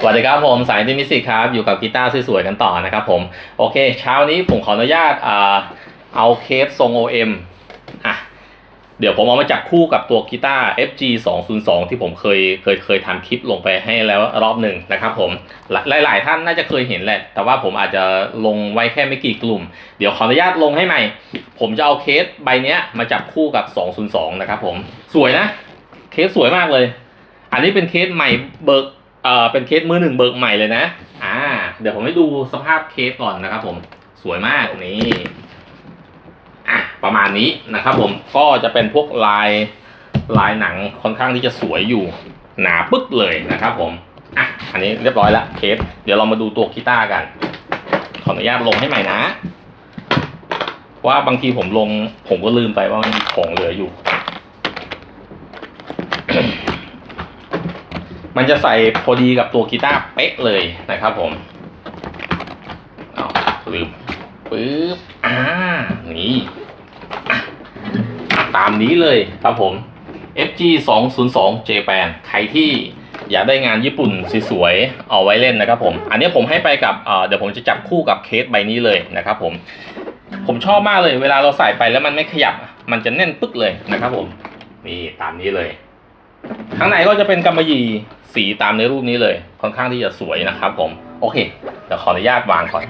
สวัสดีครับผมสายดิมิสิกครับอยู่กับกีตาร์สวยๆกันต่อนะครับผมโอเค เช้านี้ผมขออนุญาตเอาเคสทรง OM อะเดี๋ยวผมเอามาจับคู่กับตัวกีตาร์ FG 202ที่ผมเคยเคยเคยทำคลิปลงไปให้แล้วรอบหนึ่งนะครับผมหลายหลายๆท่านน่าจะเคยเห็นแหละ แต่ว่าผมอาจจะลงไว้แค่ไม่กี่กลุ่ม เดี๋ยวขออนุญาตลงให้ใหม่ ผมจะเอาเคสใบเนี้ยมาจับคู่กับ 202 นะครับผมสวยนะ เคสสวยมากเลย อันนี้เป็นเคสใหม่เบิก เอ่อเป็นเคสมือหนึ่งเบิกใหม่เลยนะ อ่า เดี๋ยวผมให้ดูสภาพเคสก่อนนะครับผมสวยมากนี่อะประมาณนี้นะครับผมก็จะเป็นพวกลายลายหนังค่อนข้างที่จะสวยอยู่หนาปึ๊กเลยนะครับผมอะอันนี้เรียบร้อยละเคส เดี๋ยวเรามาดูตัวกีตาร์กัน ขออนุญาตลงให้ใหม่นะ ว่าบางทีผมลงผมก็ลืมไปว่ามันมีของเหลืออยู่ มันจะใส่พอดีกับตัวกีตาร์เป๊ะเลยนะครับผมเอาลืมปึ๊บอ่านี่ตามนี้เลยครับผม FG 2 0 2 Japan ใครที่อยากได้งานญี่ปุ่นสวยๆเอาไว้เล่นนะครับผม อันนี้ผมให้ไปกับเอ่อเดี๋ยวผมจะจับคู่กับเคสใบนี้เลยนะครับผมผมชอบมากเลย เวลาเราใส่ไปแล้วมันไม่ขยับ มันจะแน่นปึ๊กเลยนะครับผม นี่ตามนี้เลย ข้างในก็จะเป็นกำมะหยี่สีตามในรูปนี้เลย ค่อนข้างที่จะสวยนะครับ ผม โอเคเดี๋ยวขออนุญาตวางก่อน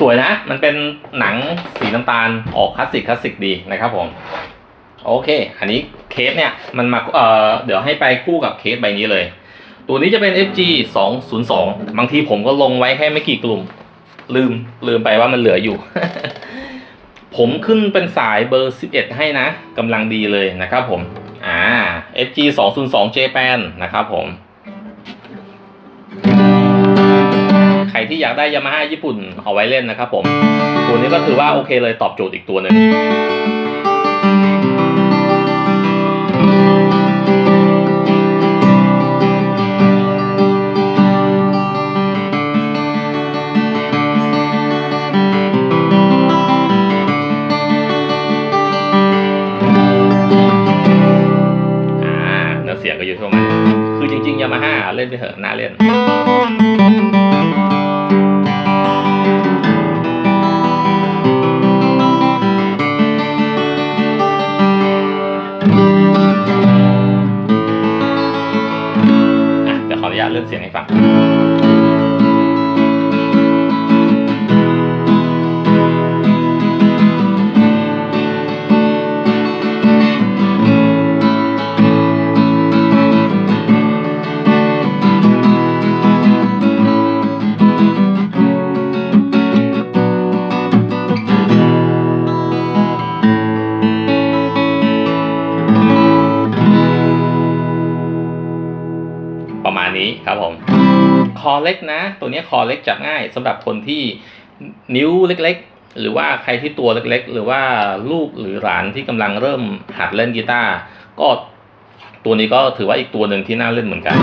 สวยนะ มันเป็นหนังสีน้ำตาลออกคลาสสิกคลาสสิกดีนะครับผมโอเค อันนี้เคสเนี่ยมันมาเอ่อเดี๋ยวให้ไปคู่กับเคสใบนี้เลย ตัวนี้จะเป็น FG 202 บางทีผมก็ลงไว้แค่ไม่กี่กลุ่ม ลืมลืมไปว่ามันเหลืออยู่ ผมขึ้นเป็นสายเบอร์ 11 ให้นะกำลังดีเลยนะครับผม อ่า FG 202 Japan นะครับผม ใครที่อยากได้ยามาฮ่าญี่ปุ่นเอาไว้เล่นนะครับผม ตัวนี้ก็ถือว่าโอเคเลยตอบโจทย์อีกตัวหนึ่ง ญ เล็กนะ ตัวนี้คอเล็กจับง่ายสำหรับคนที่นิ้วเล็กๆ หรือว่าใครที่ตัวเล็กๆ หรือว่าลูกหรือหลานที่กำลังเริ่มหัดเล่นกีตาร์ก็ตัวนี้ก็ถือว่าอีกตัวหนึ่งที่น่าเล่นเหมือนกัน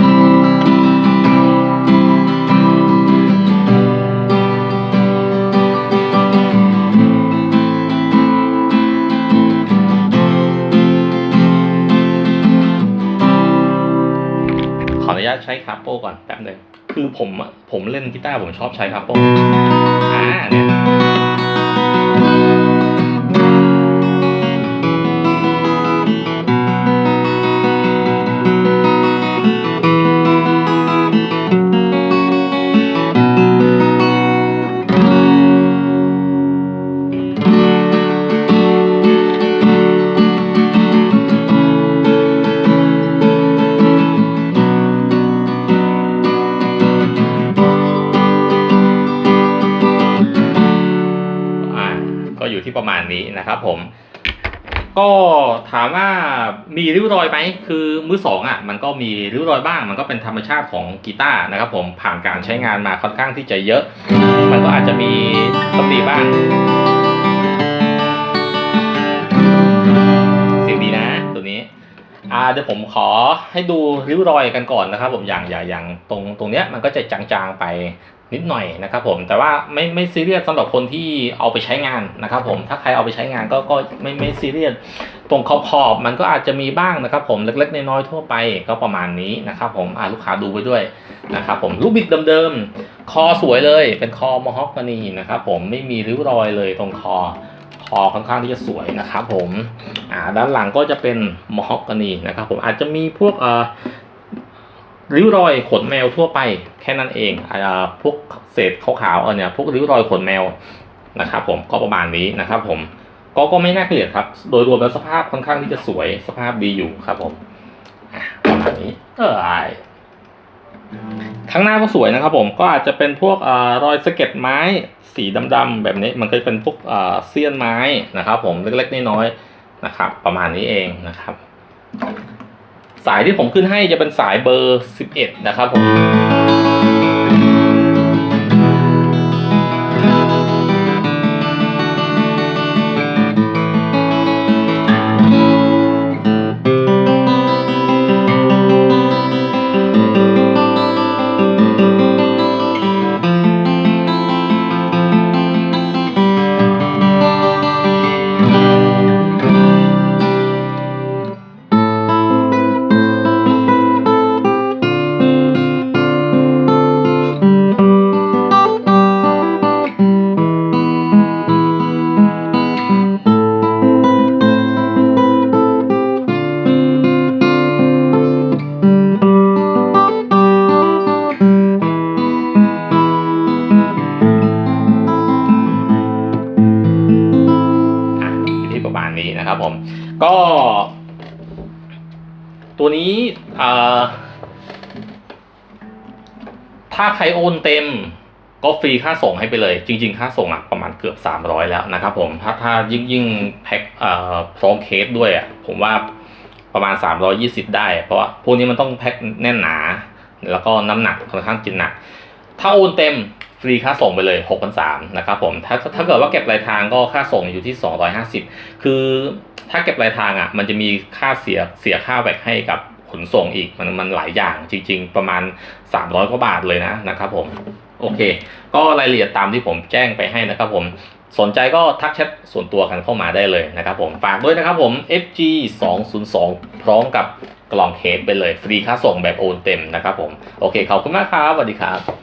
ขออนุญาตใช้คาโป้ก่อนแป๊บหนึ่ง คือผมอะผมเล่นกีตาร์ผมชอบใช้คาโป้อ่าเนี่ย นะครับผม ก็ถามว่ามีริ้วรอยไหมคือมือสองอะมันก็มีริ้วรอยบ้าง มันก็เป็นธรรมชาติของกีตาร์นะครับผมผ่านการใช้งานมาค่อนข้างที่จะเยอะ มันก็อาจจะมีตำหนิบ้างเสียงดีนะตัวนี้อ่าเดี๋ยวผมขอให้ดูริ้วรอยกันก่อนนะครับ ผมอย่างอย่างอย่างตรงตรงเนี้ยมันก็จะจางๆไป นิดหน่อยนะครับผมแต่ว่าไม่ไม่ซีเรียสสำหรับคนที่เอาไปใช้งานนะครับผมถ้าใครเอาไปใช้งานก็ก็ไม่ไม่ซีเรียสตรงขอบขอบมันก็อาจจะมีบ้างนะครับผมเล็กๆน้อยๆทั่วไปก็ประมาณนี้นะครับผมอ่าลูกค้าดูไปด้วยนะครับผมลูกบิดเดิมๆคอสวยเลยเป็นคอมอฮอกกานีนะครับผมไม่มีริ้วรอยเลยตรงคอคอค่อนข้างที่จะสวยนะครับผมอ่าด้านหลังก็จะเป็นมอฮอกกานีนะครับผมอาจจะมีพวกเอ่อ ริ้วรอยขนแมวทั่วไปแค่นั้นเองอ่าพวกเศษขาวๆเออเนี่ยพวกริ้วรอยขนแมวนะครับผมก็ประมาณนี้นะครับผมก็ก็ไม่น่าเกลียดครับ โดยรวมแล้วสภาพค่อนข้างที่จะสวยสภาพดีอยู่ครับผมประมาณนี้เออข้างหน้าก็สวยนะครับผมก็อาจจะเป็นพวกอรอยสะเก็ดไม้สีดำๆแบบนี้มันก็จะเป็นพวกเสี้ยนไม้นะครับ ผมเล็กๆน้อยๆนะครับ ประมาณนี้เองนะครับ สายที่ผมขึ้นให้จะเป็นสายเบอร์ 11 นะครับผม นะครับผม ก็ ตัวนี้ถ้าใครโอนเต็มก็ฟรีค่าส่งให้ไปเลย จริง ๆ ค่าส่งอะประมาณเกือบ 300 แล้วนะครับผม ถ้าถ้ายิ่งยิ่งแพ็คเอ่อพร้อมเคสด้วยอะผมว่าประมาณ 320 ได้ เพราะว่าพวกนี้มันต้องแพ็คแน่นหนา แล้วก็น้ำหนักค่อนข้างกินหนัก ถ้าโอนเต็ม ฟรีค่าส่งไปเลย6 3 0 0นสามนะครับผมถ้าถ้าเกิดว่าเก็บปลายทางก็ค่าส่งอยู่ที่ 250 คือถ้าเก็บปลายทางอะมันจะมีค่าเสียเสียค่าแวกให้กับขนส่งอีกมันมันหลายอย่างจริง ๆ ประมาณ 300กว่าบาทเลยนะนะครับผมโอเค ก็รายละเอียดตามที่ผมแจ้งไปให้นะครับผมสนใจก็ทักแชทส่วนตัวกันเข้ามาได้เลยนะครับผมฝากด้วยนะครับผม FG 202พร้อมกับกล่องเคสไปเลย ฟรีค่าส่งแบบโอนเต็มนะครับผม โอเคขอบคุณมากครับสวัสดีครับ